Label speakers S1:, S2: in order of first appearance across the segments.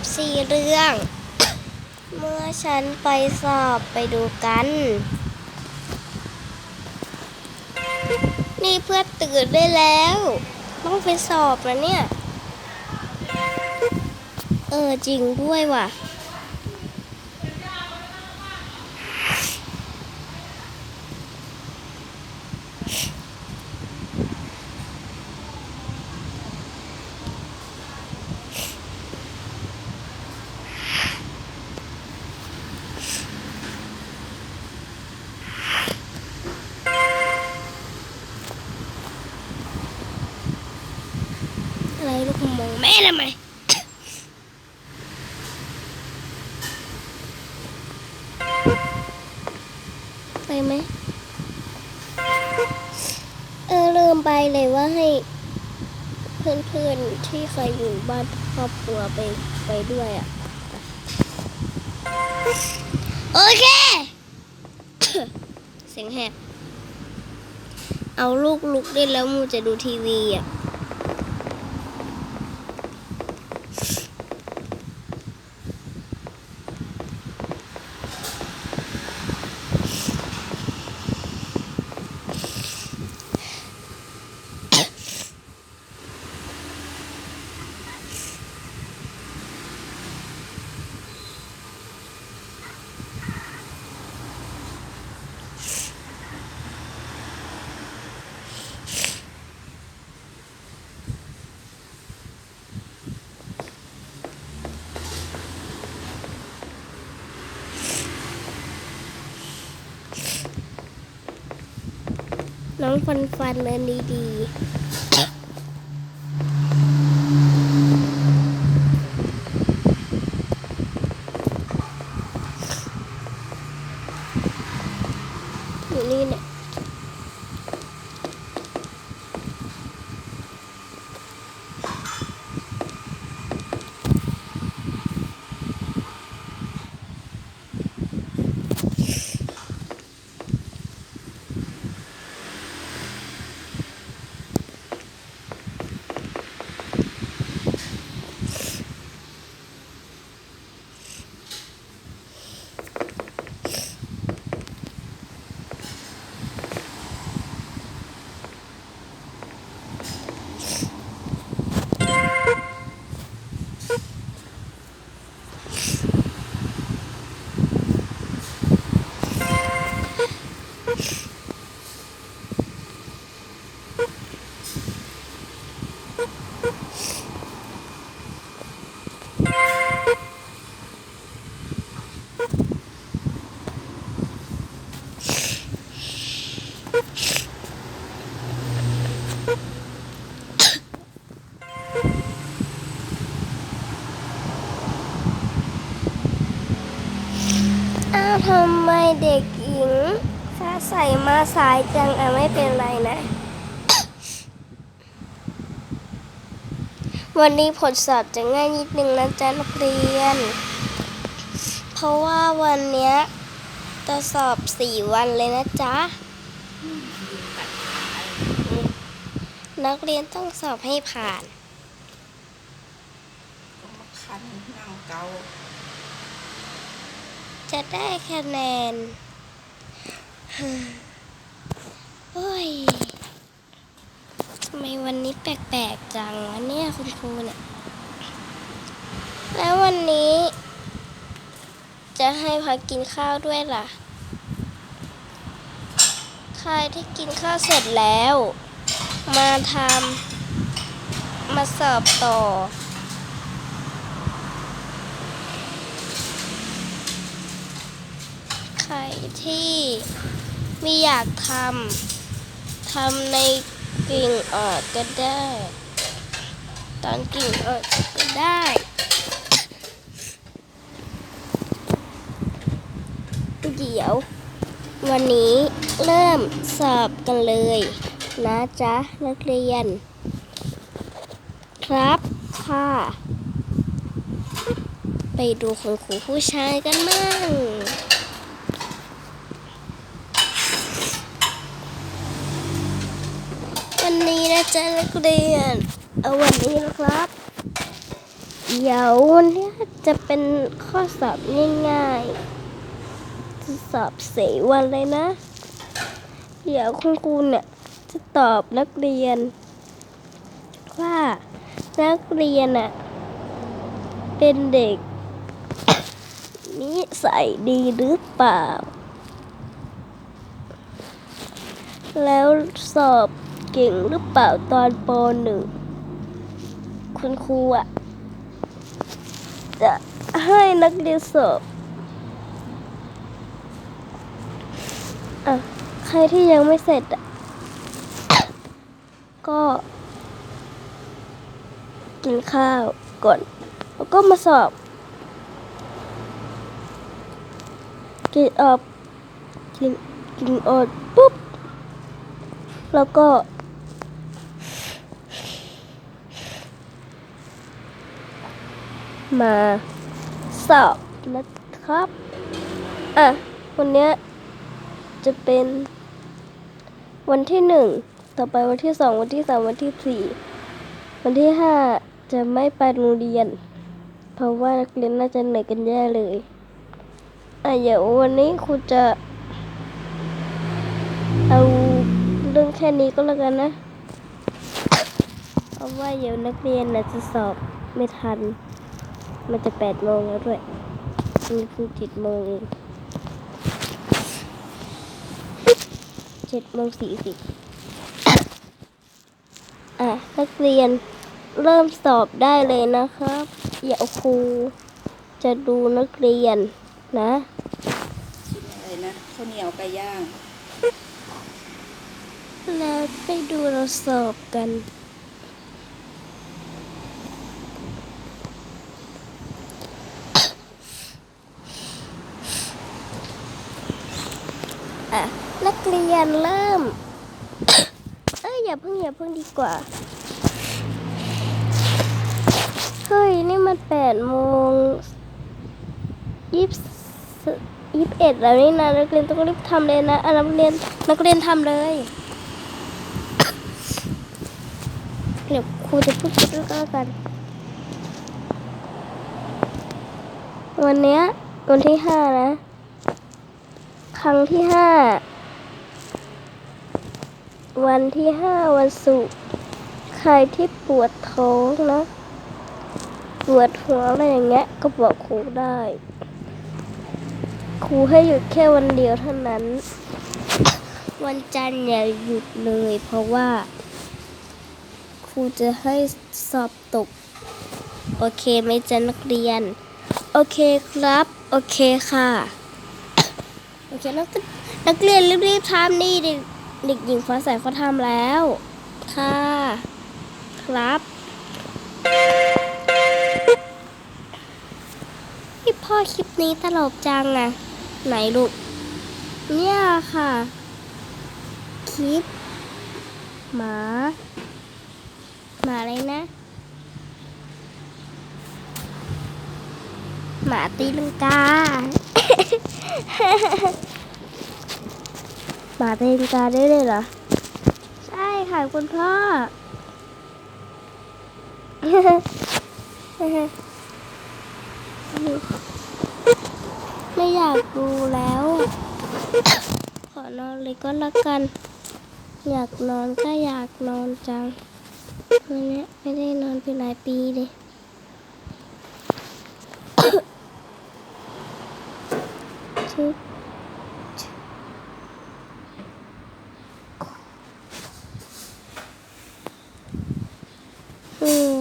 S1: FC เรื่อง เมื่อฉันไปสอบไปดูกัน นี่เพื่อตื่นได้แล้ว ต้องไปสอบแล้วเนี่ย เออจริงด้วยว่ะ อะไรลูกมอง แม่ทำไมไปไหมเออลืมไปเลยว่าให้ เพื่อนๆที่เคยอยู่บ้านครอบครัวไปไปด้วยอะ โอเค เสียงแหบเอาลูกลุกได้แล้วมูจะดูทีวีอะ องฟันฟันเดินดีๆอยู่นี่เนี่ย อ้าวทำไมเด็กหญิงฟ้า ใสมาสายจังอะไม่เป็นไรนะ วันนี้ผลสอบจะง่ายนิดนึงนะจ๊ะนักเรียน เพราะว่าวันเนี้ยจะสอบสี่วันเลยนะจ๊ะ นักเรียนต้องสอบให้ผ่าน
S2: ก็มาคันนั่งเกา
S1: จะได้คะแนน โอ้ยทำไมวันนี้แปลกๆจังวะเนี่ยคุณครูเนี่ย แล้ววันนี้ จะให้พักกินข้าวด้วยล่ะ ใครที่กินข้าวเสร็จแล้ว มาทำมาสอบต่อใครที่ ไม่อยากทำทำในกิ่งออดก็ได้ ตอนกิ่งออดก็ได้เดี๋ยว วันนี้เริ่มสอบกันเลย นะจ๊ะ นักเรียน ครับค่ะ ไปดูคุณครูผู้ชายกันมั่ง นี้นะจ๊ะนักเรียน เอาวันนี้นะครับ เดี๋ยววันนี้จะเป็นข้อสอบง่ายๆ สอบสีวันเลยนะ เดี๋ยวคุณครูเนี่ยจะตอบนักเรียน ว่านักเรียนอะเป็นเด็ก นิสัยดีหรือเปล่า แล้วสอบ เก่งหรือเปล่าตอนปหนึ่งคุณครูอะจะให้นักเรียนสอบอะใครที่ยังไม่เสร็จอะก็ กินข้าวก่อน แล้วก็มาสอบ กินออกกินกินออกปุ๊บ แล้วก็ มาสอบนะครับ อะ วันนี้จะเป็นวันที่หนึ่ง ต่อไปวันที่สองวันที่สามวันที่สี่ วันที่ห้าจะไม่ไปโรงเรียน เพราะว่านักเรียนน่าจะเหนื่อยกันแย่เลย อะเดี๋ยววันนี้ครูจะเอาเรื่องแค่นี้ก็แล้วกันนะ เพราะว่าเดี๋ยวนักเรียนน่ะจะสอบไม่ทัน มันจะแปดโมงแล้วด้วยมันเพิ่งเจ็ดโมงเองเจ็ดโมงสี่สิบอะนักเรียนเริ่มสอบได้เลยนะครับเดี๋ยวครูจะดูนักเรียนนะ
S2: อะไรนะข้าวเหนียวไก่ย่าง
S1: แล้วไปดูเราสอบกัน อะ นั กเรียนเริ่ม เอ้ยอย่าเพิ่งอย่าเพิ่งดีกว่า เฮ้ย นี่มันแปดโมงยี่สิบยี่สิบเอ็ดแล้วนี่นะนักเรียนต้องรีบทำเลยนะอะนักเรียนนักเรียนทำเลยเดี๋ยวครูจะพูดไปด้วยกัน วันเนี้ยวันที่ห้านะ ครั้งที่ห้า วันที่ห้าวันศุกร์ใครที่ปวดท้องนะปวดหัวอะไรอย่างเงี้ย ก็บอกครูได้ ครูให้หยุดแค่วันเดียวเท่านั้น วันจันทร์อย่าหยุดเลย เพราะว่า ครูจะให้สอบตก โอเคไหมจ๊ะนักเรียน โอเคครับ โอเคค่ะ โอเคนักนักเรียนรีบๆทำนี่เด็ก เด็กหญิงฟ้าใสเขาทำแล้ว ค่ะ ครับ พี่พ่อคลิปนี้ตลกจังอะไหนลูก เนี่ยค่ะ คลิป หมา หมาอะไรนะ หมาตีลังกา หมาตีลังกาได้เลยเหรอ ใช่ค่ะคุณพ่อ ไม่อยากดูแล้ว ขอนอนเลยก็แล้วกัน อยากนอนก็อยากนอนจังวันเนี้ยไม่ได้นอนไปหลายปีเลยชุบอืม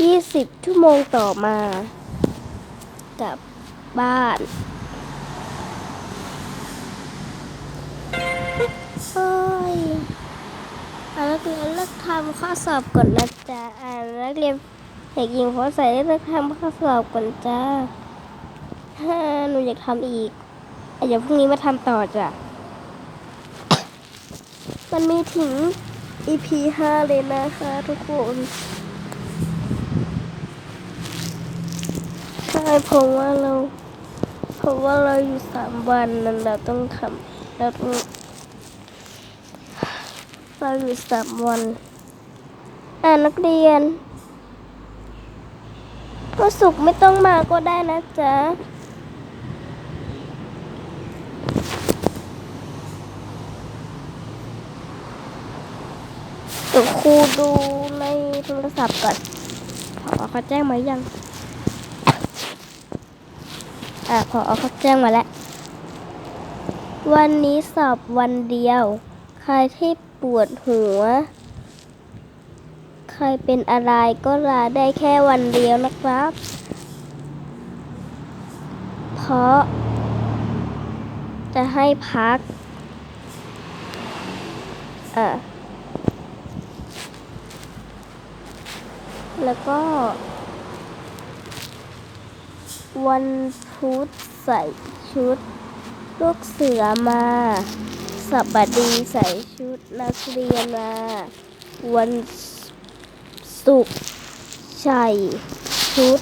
S1: ยี่สิบชั่ว โมงต่อมากลับบ้านเฮ้ยอ่านักเรียนเลิกทำข้อสอบก่อนนะจ๊ะอ่านักเรียนเด็กหญิงพอใส่เลิกทำข้อสอบก่อนจ้าฮ่าหนูอยากทำอีกอะเดี๋ยวพรุ่งนี้มาทำต่อจ้ะ มันมีถึง EP ห้าเลยนะคะทุกคน ใช่เพราะว่าเราเพราะว่าเราอยู่สามวันนั้นเราต้องทำเราต้องเราอยู่สามวันอ่านักเรียนวันศุกร์ไม่ต้องมาก็ได้นะจ๊ะเดี๋ยวครูดูในโทรศัพท์ก่อนพอเขาแจ้งมายัง อะพอเขาแจ้งมาแล้ว วันนี้สอบวันเดียว ใครที่ปวดหัว ใครเป็นอะไรก็ลาได้แค่วันเดียวนะครับ เพราะ จะให้พัก อะแล้วก็วันพ ธใส่ชุด ลูกเสือมาสัปดีใส่ชุดนักเรียนมา วันศุกร์ใส่ชุด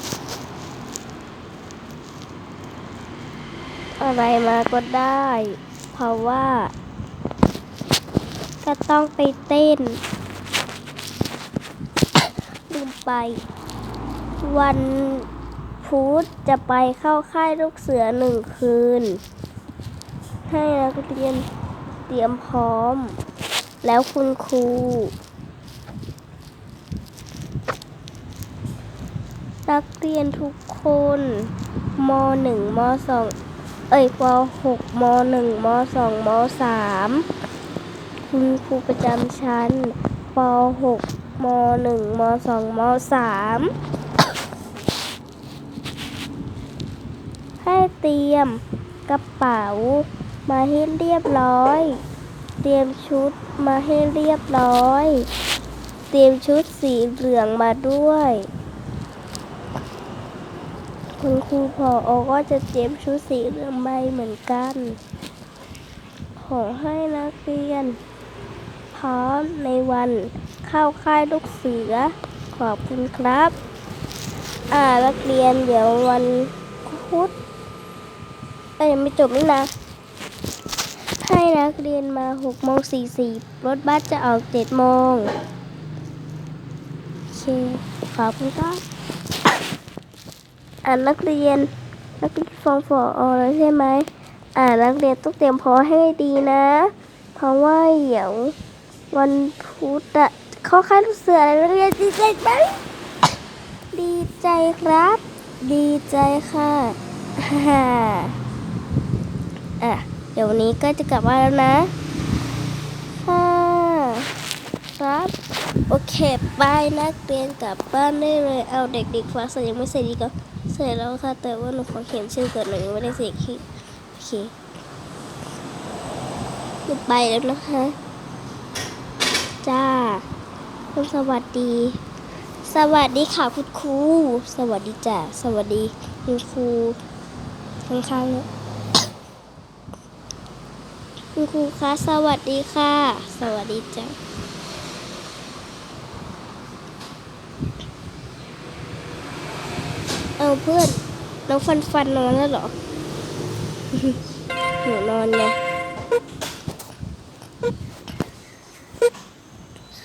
S1: อะไรมาก็ได้ เพราะว่า ก็ต้องไปเต้นลืมไป วัน พุธจะไปเข้าค่ายลูกเสือหนึ่งคืน ให้นักเรียนเตรียมพร้อม แล้วคุณครู นักเรียนทุกคนมหนึ่งมสองเอ้ยปกมหนึ่งมสองมสามคุณครูประจำชั้นปหกมหนึ่ .1 ม .2 ม .3 เตรียมกระเป๋ามาให้เรียบร้อย เตรียมชุดมาให้เรียบร้อย เตรียมชุดสีเหลืองมาด้วย คุณครูพออก็จะเตรียมชุดสีเหลืองใบเหมือนกัน ขอให้นักเรียน พร้อมในวันเข้าค่ายลูกเสือ ขอบคุณครับ อ่านักเรียนเดี๋ยววัน ยังไม่จบนี่นะ ให้นักเรียนมา6โมง40รถบัสจะออก7โมงโอเคขอบคุณครับอ่านนักเรียน นักเรียนฟองฟออแล้วใช่ไหมอ่านนักเรียนต้องเตรียมพอให้ดีนะ เพราะว่าเดี๋ยววันพุธอะเข้าค่ายลูกเสืออะไรนักเรียนดีใจไหมดีใจครับ ดีใจค่ะฮ่า อะ เดี๋ยววันนี้ก็จะกลับบ้านแล้วนะค่ะครับ โอเคบายนักเรียนกลับบ้านได้เลย เอาเด็กๆฟ้าใสยังไม่เสร็จดีก็เสร็จแล้วค่ะ แต่ว่าหนูขอเขียนชื่อก่อนหนูยังไม่ได้เสร็จคือโอเคหนูไปแล้วนะคะ จ้าคุณสวัสดี สวัสดีค่ะคุณครู สวัสดีจ้าสวัสดีคุณครูข้างๆเนี่ย คุณครูคะสวัสดีค่ะ สวัสดีจ้าเอาเพื่อนน้องฟันฟันนอนแล้วเหรอหนูนอนไง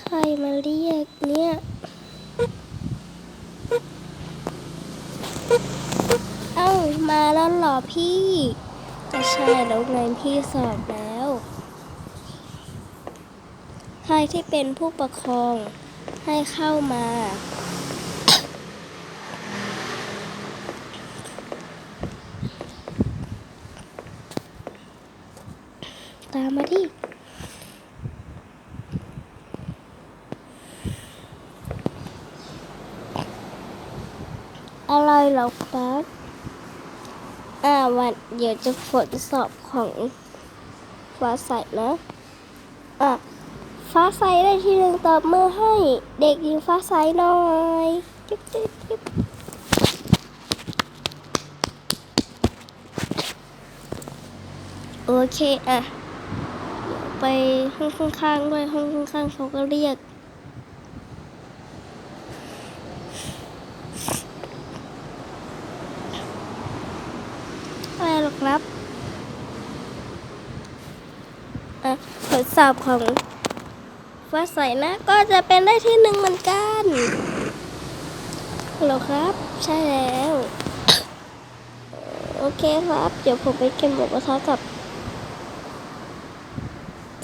S1: ใครมาเรียกเนี่ยเอ้ามาแล้วเหรอพี่ ก็ใช่แล้วไงพี่สอบแล้ วใครที่เป็นผู้ปกครองให้เข้ามา ตามมาที่อะไรหรอครับ อ่าวันเดี๋ยวจะฝนสอบของฟ้าใสนะ อะ ฟ้าใสได้ที่หนึ่งตอบมือให้ เด็กหญิงฟ้าใสหน่อยจิ๊บจิ๊บจิ๊บโอเคอะไปห้องข้างๆด้วยห้องข้างๆเขาก็เรียกอะไรหรอกครับอะผลสอบของ ฟ้าใสนะก็จะเป็นได้ที่หนึ่งเหมือนกันหรอครับ ใช่แล้ว โอเคครับ เดี๋ยวผมไปเก็บหมูกระทะกับ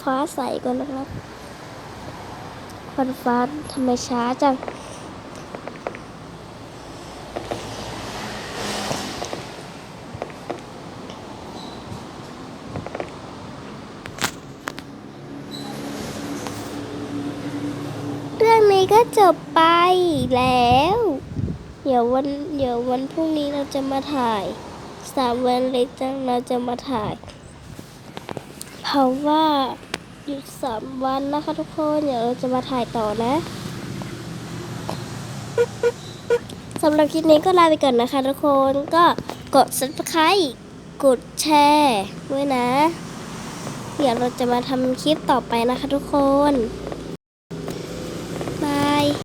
S1: ฟ้าใสก่อนนะครับฟันฟ้าทำไมช้าจัง เรื่องนี้ ก็จบไปแล้ว เดี๋ยววันเดี๋ยววันพรุ่งนี้เราจะมาถ่ายสามวันเล็กจังเราจะมาถ่าย เพราะว่าหยุดสามวันนะคะทุกคนเดี๋ยวเราจะมาถ่ายต่อนะสำหรับคลิปนี้ก็ลาไปก่อนนะคะทุกคนก็กด subscribe กดแชร์ด้วยนะ เดี๋ยวเราจะมาทำคลิปต่อไปนะคะทุกคน